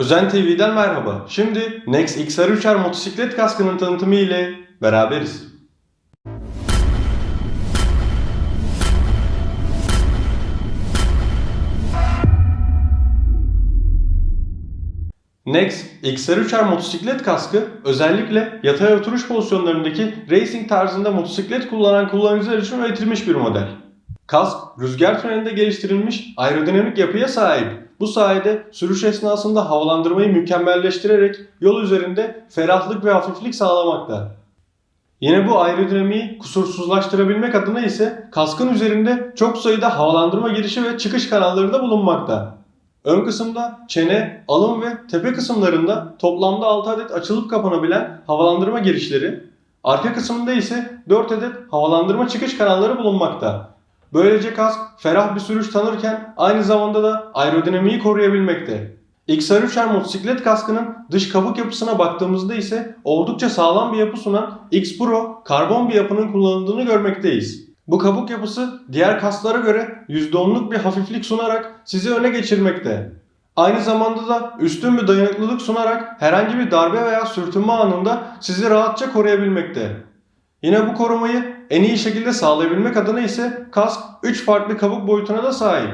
Özen TV'den merhaba. Şimdi Nex XR3R motosiklet kaskının tanıtımı ile beraberiz. Nex XR3R motosiklet kaskı özellikle yatay oturuş pozisyonlarındaki racing tarzında motosiklet kullanan kullanıcılar için üretilmiş bir model. Kask, rüzgar tünelinde geliştirilmiş aerodinamik yapıya sahip. Bu sayede sürüş esnasında havalandırmayı mükemmelleştirerek yol üzerinde ferahlık ve hafiflik sağlamakta. Yine bu aerodinamiği kusursuzlaştırabilmek adına ise kaskın üzerinde çok sayıda havalandırma girişi ve çıkış kanalları da bulunmakta. Ön kısımda çene, alın ve tepe kısımlarında toplamda 6 adet açılıp kapanabilen havalandırma girişleri, arka kısmında ise 4 adet havalandırma çıkış kanalları bulunmakta. Böylece kask ferah bir sürüş tanırken aynı zamanda da aerodinamiği koruyabilmekte. XR3R motosiklet kaskının dış kabuk yapısına baktığımızda ise oldukça sağlam bir yapı sunan X Pro karbon bir yapının kullanıldığını görmekteyiz. Bu kabuk yapısı diğer kasklara göre %10'luk bir hafiflik sunarak sizi öne geçirmekte. Aynı zamanda da üstün bir dayanıklılık sunarak herhangi bir darbe veya sürtünme anında sizi rahatça koruyabilmekte. Yine bu korumayı en iyi şekilde sağlayabilmek adına ise kask 3 farklı kabuk boyutuna da sahip.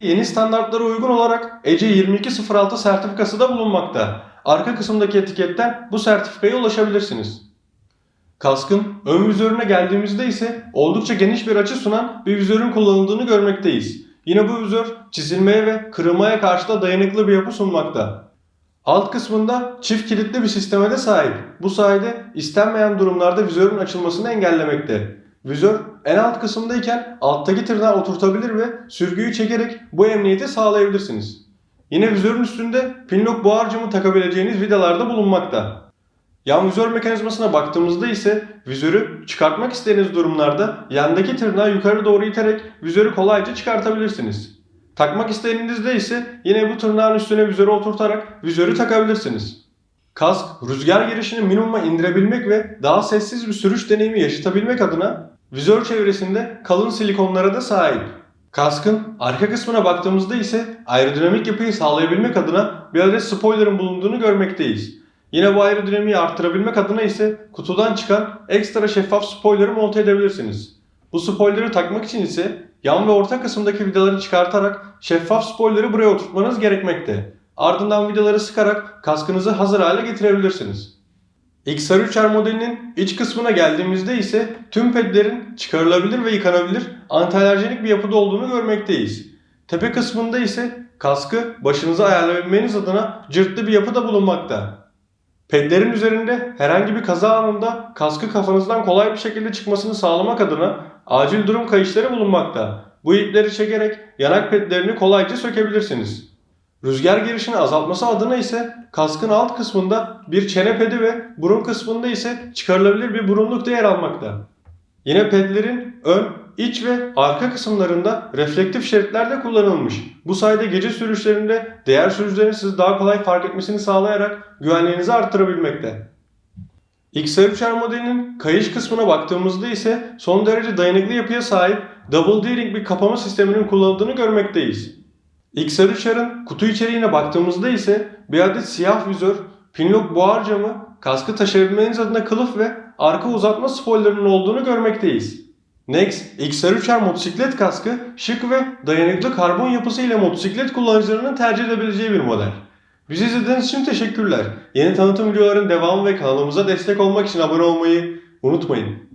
Yeni standartlara uygun olarak ECE 2206 sertifikası da bulunmakta. Arka kısımdaki etiketten bu sertifikaya ulaşabilirsiniz. Kaskın ön vizörüne geldiğimizde ise oldukça geniş bir açı sunan bir vizörün kullanıldığını görmekteyiz. Yine bu vizör çizilmeye ve kırılmaya karşı da dayanıklı bir yapı sunmakta. Alt kısmında çift kilitli bir sisteme de sahip. Bu sayede istenmeyen durumlarda vizörün açılmasını engellemekte. Vizör en alt kısımdayken alttaki tırnağı oturtabilir ve sürgüyü çekerek bu emniyeti sağlayabilirsiniz. Yine vizörün üstünde pinlock buhar camı takabileceğiniz vidalar da bulunmakta. Yan vizör mekanizmasına baktığımızda ise vizörü çıkartmak istediğiniz durumlarda yandaki tırnağı yukarı doğru iterek vizörü kolayca çıkartabilirsiniz. Takmak istediğinizde ise yine bu tırnağın üstüne vizörü oturtarak vizörü takabilirsiniz. Kask, rüzgar girişini minimuma indirebilmek ve daha sessiz bir sürüş deneyimi yaşatabilmek adına vizör çevresinde kalın silikonlara da sahip. Kaskın arka kısmına baktığımızda ise aerodinamik yapıyı sağlayabilmek adına bir adet spoilerın bulunduğunu görmekteyiz. Yine bu aerodinamiği arttırabilmek adına ise kutudan çıkan ekstra şeffaf spoilerı monte edebilirsiniz. Bu spoilerı takmak için ise yan ve orta kısımdaki vidaları çıkartarak şeffaf spoilerı buraya oturtmanız gerekmekte. Ardından vidaları sıkarak kaskınızı hazır hale getirebilirsiniz. XR3R modelinin iç kısmına geldiğimizde ise tüm pedlerin çıkarılabilir ve yıkanabilir antialerjenik bir yapıda olduğunu görmekteyiz. Tepe kısmında ise kaskı başınıza ayarlayabilmeniz adına cırtlı bir yapı da bulunmakta. Pedlerin üzerinde herhangi bir kaza anında kaskı kafanızdan kolay bir şekilde çıkmasını sağlamak adına acil durum kayışları bulunmakta. Bu ipleri çekerek yanak pedlerini kolayca sökebilirsiniz. Rüzgar girişini azaltması adına ise kaskın alt kısmında bir çene pedi ve burun kısmında ise çıkarılabilir bir burunluk da yer almakta. Yine pedlerin ön, iç ve arka kısımlarında reflektif şeritler de kullanılmış. Bu sayede gece sürüşlerinde diğer sürücülerin sizi daha kolay fark etmesini sağlayarak güvenliğinizi arttırabilmekte. XR3R modelinin kayış kısmına baktığımızda ise son derece dayanıklı yapıya sahip Double D-Ring bir kapama sisteminin kullanıldığını görmekteyiz. XR3R'ın kutu içeriğine baktığımızda ise bir adet siyah vizör, pinlock buhar camı, kaskı taşıyabilmeniz adına kılıf ve arka uzatma spoilerının olduğunu görmekteyiz. Next, XR3R motosiklet kaskı şık ve dayanıklı karbon yapısı ile motosiklet kullanıcılarının tercih edebileceği bir model. Bizi izlediğiniz için teşekkürler. Yeni tanıtım videoların devamı ve kanalımıza destek olmak için abone olmayı unutmayın.